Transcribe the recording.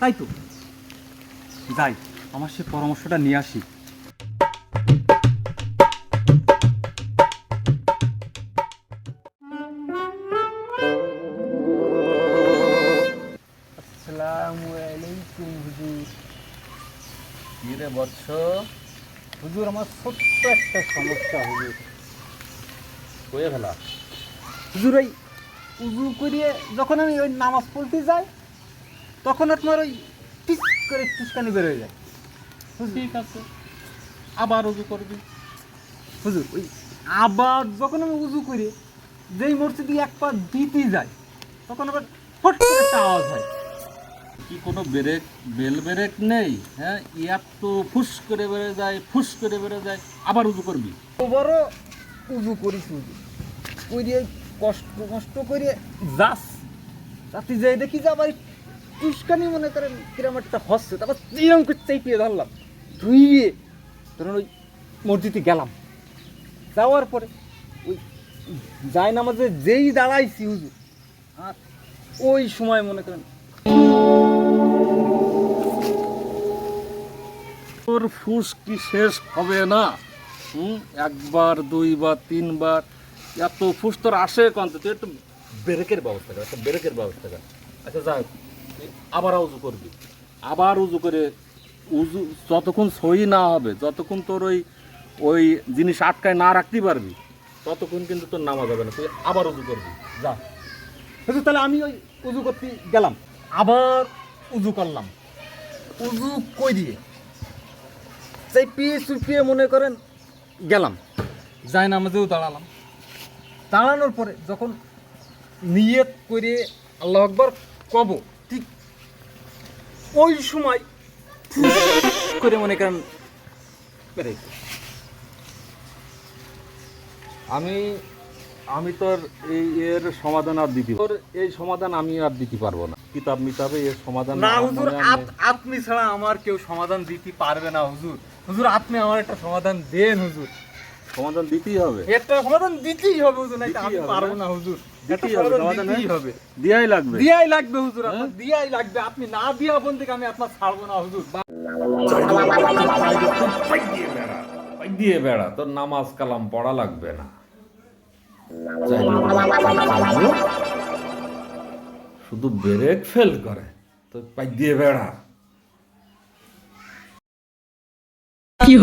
তাই তো। যাই আমার সে পরামর্শটা নিয়ে আসি। আসসালামু আলাইকুম হুজুর। কি রে বৎস? হুজুর আমার ছোট্ট একটা সমস্যা হুজুর। কয়ে ফেলা। হুজুর ওই উজু করিয়ে যখন আমি ওই নামাজ পড়তে যাই তখন আপনার ওই টিস করে টুসকানি বেরোয় যায়। ঠিক আছে আবার উজু করবি। হুজুর ওই আবার যখন আমি উজু করি যেই মসজিদে এক পা দিতেই যায় তখন আবার ফট করে একটা আওয়াজ হয়। কি কোনো ব্রেক বেল ব্রেক নেই হ্যাঁ? ইয়ার তো ফুস করে বেড়ে যায় ফুস করে বেড়ে যায় আবার উজু করবি। তো বড় উজু করিস উজু করিয়ে কষ্ট কষ্ট করে যাস। তাতে যাই দেখি যে আবার টুসকানি মনে করেন কিরম একটা হচ্ছে। তারপর চিরম করে চেপিয়ে ধরলাম। ধুইয়ে ধরুন ওই মসজিদে গেলাম। যাওয়ার পরে ওই যায় নামাজে যেই দাঁড়াইছি হুজুর, আর ওই সময় মনে করেন তোর ফুস কি শেষ হবে না? হুম? একবার, দুইবার, তিনবার। এত ফুস তোর আসে কন্ত তুই একটু ব্রেকের ব্যবস্থা কর, একটা ব্রেকের ব্যবস্থা কর। আচ্ছা যাক তুই আবার উজু করবি। আবার উজু করে উজু যতক্ষণ সই না হবে যতক্ষণ তোর ওই ওই জিনিস আটকায় না রাখতে পারবি ততক্ষণ কিন্তু তোর নামা যাবে না। তুই আবার উজু করবি। যা। হুজুর তাহলে আমি ওই উজু করতে গেলাম। আবার উজু করলাম। উজু কই দিয়ে? সেই পিয়ে চুপিয়ে মনে করেন গেলাম। যাই নামাজেও দাঁড়ালাম। দাঁড়ানোর পরে যখন নিয়ত করে আল্লাহ আকবর কব ওই সময় করে মনে করেন বেড়ে আমি আমি তোর এই এর সমাধান আর দিতে তোর এই সমাধান আমি আর দিতে পারব না। কিতাব মিতাবে এর সমাধান না হুজুর আপ- আপনি ছাড়া আমার কেউ সমাধান দিতে পারবে না হুজুর। হুজুর আপনি আমার একটা সমাধান দেন হুজুর। সমাধান দিতেই হবে। একটা সমাধান দিতেই হবে হুজুর আমি পারব না? হুজুর। দিতেই হবে, সমাধান সমাধান, দিতেই? হবে। দিয়াই লাগবে। দিয়াই লাগবে হুজুর আপনার? দিয়াই লাগবে। আপনি না দিয়া বোন থেকে আমি আপনার ছাড়বো না হুজুর। দিয়ে বেড়া তোর নামাজ কালাম পড়া লাগবে না। শুধু ব্রেক ফেল করে তো পাই দিয়ে বেড়া। কি